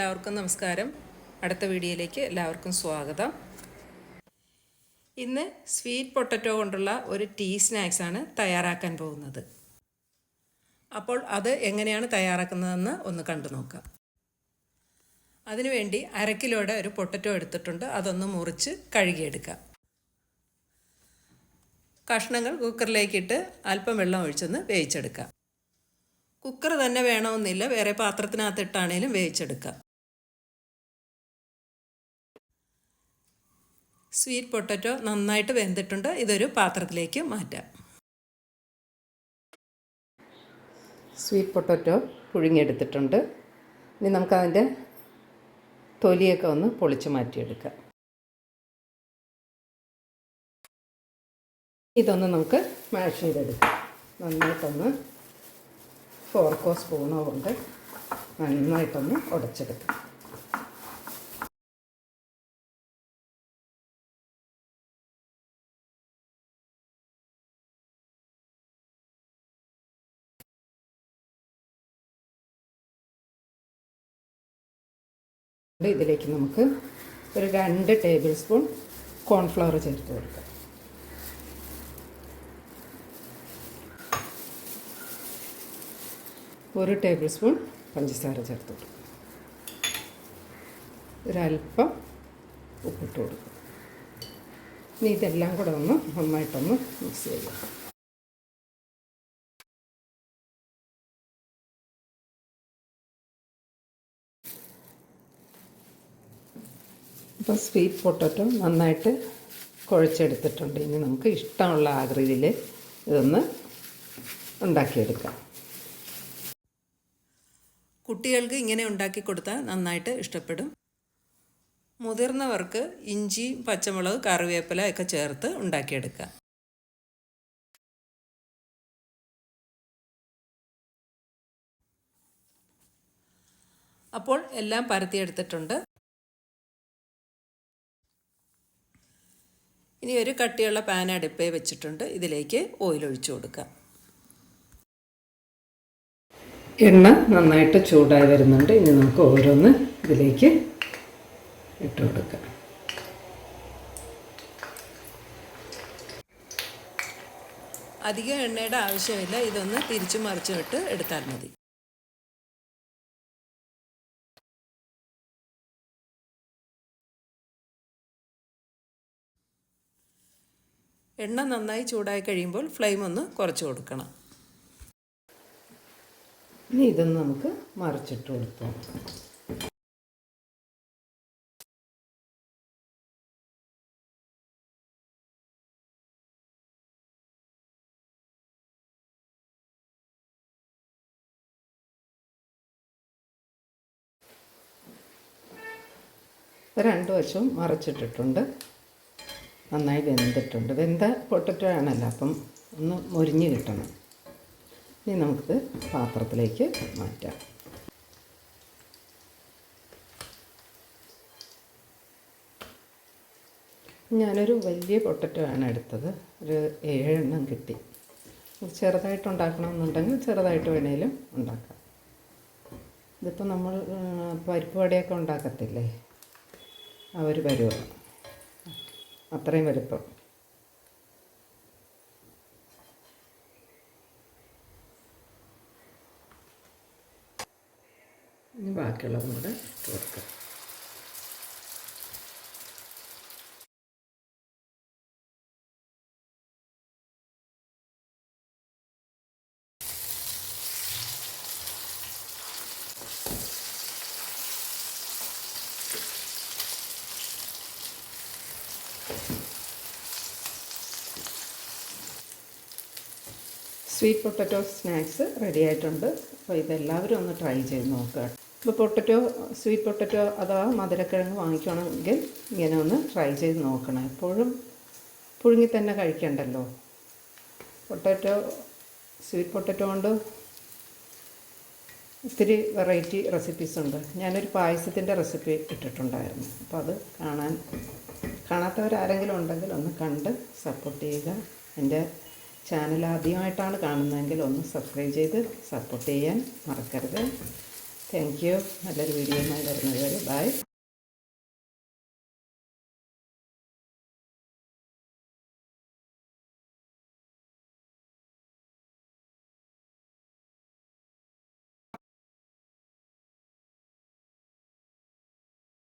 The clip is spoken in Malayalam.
എല്ലാവർക്കും നമസ്കാരം. അടുത്ത വീഡിയോയിലേക്ക് എല്ലാവർക്കും സ്വാഗതം. ഇന്ന് സ്വീറ്റ് പൊട്ടറ്റോ കൊണ്ടുള്ള ഒരു ടീ സ്നാക്സാണ് തയ്യാറാക്കാൻ പോകുന്നത്. അപ്പോൾ അത് എങ്ങനെയാണ് തയ്യാറാക്കുന്നതെന്ന് ഒന്ന് കണ്ടു നോക്കാം. അതിനുവേണ്ടി അര കിലോയുടെ ഒരു പൊട്ടറ്റോ എടുത്തിട്ടുണ്ട്. അതൊന്ന് മുറിച്ച് കഴുകിയെടുക്കാം. കഷ്ണങ്ങൾ കുക്കറിലേക്കിട്ട് അല്പം വെള്ളം ഒഴിച്ചൊന്ന് വേവിച്ചെടുക്കാം. കുക്കർ തന്നെ വേണമെന്നില്ല. വേറെ പാത്രത്തിനകത്തിട്ടാണേലും വേവിച്ചെടുക്കാം. സ്വീറ്റ് പൊട്ടറ്റോ നന്നായിട്ട് വെന്തിട്ടുണ്ട്. ഇതൊരു പാത്രത്തിലേക്ക് മാറ്റാം. സ്വീറ്റ് പൊട്ടറ്റോ പുഴുങ്ങിയെടുത്തിട്ടുണ്ട്. ഇനി നമുക്കതിന്റെ തൊലിയൊക്കെ ഒന്ന് പൊളിച്ച് മാറ്റിയെടുക്കാം. ഇതൊന്ന് നമുക്ക് മാഷ് ചെയ്തെടുക്കാം. നന്നായിട്ടൊന്ന് ഫോർക്കോ സ്പൂണോ കൊണ്ട് നന്നായിട്ടൊന്ന് ഉടച്ചെടുക്കാം. ഇതിലേക്ക് നമുക്ക് ഒരു രണ്ട് ടേബിൾ സ്പൂൺ കോൺഫ്ലവർ ചേർത്ത് കൊടുക്കാം. ഒരു ടേബിൾ സ്പൂൺ പഞ്ചസാര ചേർത്ത് കൊടുക്കും. ഒരല്പം ഉപ്പിട്ട് കൊടുക്കുക ഇനി ഇതെല്ലാം കൂടെ ഒന്ന് നന്നായിട്ടൊന്ന് മിക്സ് ചെയ്യാം. അപ്പോൾ സ്വീറ്റ് പൊട്ടറ്റോ നന്നായിട്ട് കുഴച്ചെടുത്തിട്ടുണ്ട്. ഇനി നമുക്ക് ഇഷ്ടമുള്ള ആകൃതിയിൽ ഇതൊന്ന് ഉണ്ടാക്കിയെടുക്കാം. കുട്ടികൾക്ക് ഇങ്ങനെ ഉണ്ടാക്കി കൊടുത്താൽ നന്നായിട്ട് ഇഷ്ടപ്പെടും. മുതിർന്നവർക്ക് ഇഞ്ചി പച്ചമുളക് കറിവേപ്പില ഒക്കെ ചേർത്ത് ഉണ്ടാക്കിയെടുക്കാം. അപ്പോൾ എല്ലാം പരത്തിയെടുത്തിട്ടുണ്ട്. ഇനി ഒരു കട്ടിയുള്ള പാൻ അടുപ്പേ വെച്ചിട്ടുണ്ട്. ഇതിലേക്ക് ഓയിൽ ഒഴിച്ചു കൊടുക്കുക എണ്ണ നന്നായിട്ട് ചൂടായി വരുന്നുണ്ട്. ഇനി നമുക്ക് ഓരോന്ന് ഇതിലേക്ക് ഇട്ട് കൊടുക്കാം. അധികം എണ്ണയുടെ ആവശ്യമില്ല. ഇതൊന്ന് തിരിച്ചു മറിച്ചു വിട്ട് എടുത്താൽ മതി. എണ്ണ നന്നായി ചൂടായി കഴിയുമ്പോൾ ഫ്ലെയിം ഒന്ന് കുറച്ച് കൊടുക്കണം. ഇനി ഇതൊന്ന് നമുക്ക് മറിച്ചിട്ട് കൊടുത്തു രണ്ട് വശവും മറിച്ചിട്ടിട്ടുണ്ട്. നന്നായി വെന്തിട്ടുണ്ട്. വെന്ത പൊട്ടറ്റോ ആണല്ലോ അപ്പം ഒന്ന് മുരിഞ്ഞ് കിട്ടണം. ഇനി നമുക്ക് പാത്രത്തിലേക്ക് മാറ്റാം. ഞാനൊരു വലിയ പൊട്ടറ്റോ ആണ് എടുത്തത്. ഒരു ഏഴെണ്ണം കിട്ടി. ചെറുതായിട്ട് ഉണ്ടാക്കണമെന്നുണ്ടെങ്കിൽ ചെറുതായിട്ട് വേണേലും ഉണ്ടാക്കാം. ഇതിപ്പോൾ നമ്മൾ പരിപ്പ് വടയൊക്കെ ഉണ്ടാക്കത്തില്ലേ? ആ ഒരു അത്രയും വലുപ്പം. ഇനി ബാക്കിയുള്ളതും കൂടെ ഇട്ട് സ്വീറ്റ് പൊട്ടറ്റോ സ്നാക്സ് റെഡി ആയിട്ടുണ്ട്. അപ്പോൾ ഇതെല്ലാവരും ഒന്ന് ട്രൈ ചെയ്ത് നോക്കുക. ഇപ്പോൾ പൊട്ടറ്റോ സ്വീറ്റ് പൊട്ടറ്റോ അഥവാ മധുരക്കിഴങ്ങ് വാങ്ങിക്കണമെങ്കിൽ ഇങ്ങനെ ഒന്ന് ട്രൈ ചെയ്ത് നോക്കണം. എപ്പോഴും പുഴുങ്ങി തന്നെ കഴിക്കണ്ടല്ലോ. പൊട്ടറ്റോ സ്വീറ്റ് പൊട്ടറ്റോ കൊണ്ട് ഒത്തിരി വെറൈറ്റി റെസിപ്പീസ് ഉണ്ട്. ഞാനൊരു പായസത്തിന്റെ റെസിപ്പി ഇട്ടിട്ടുണ്ടായിരുന്നു. അപ്പോൾ അത് കാണാൻ കാണാത്തവരാരെങ്കിലും ഉണ്ടെങ്കിൽ ഒന്ന് കണ്ട് സപ്പോർട്ട് ചെയ്യുക. എന്റെ ചാനൽ ആദ്യമായിട്ടാണ് കാണുന്നതെങ്കിൽ ഒന്ന് സബ്സ്ക്രൈബ് ചെയ്ത് സപ്പോർട്ട് ചെയ്യാൻ മറക്കരുത്. താങ്ക് യു നല്ലൊരു വീഡിയോയുമായി വരുന്നത് വരെ ബൈ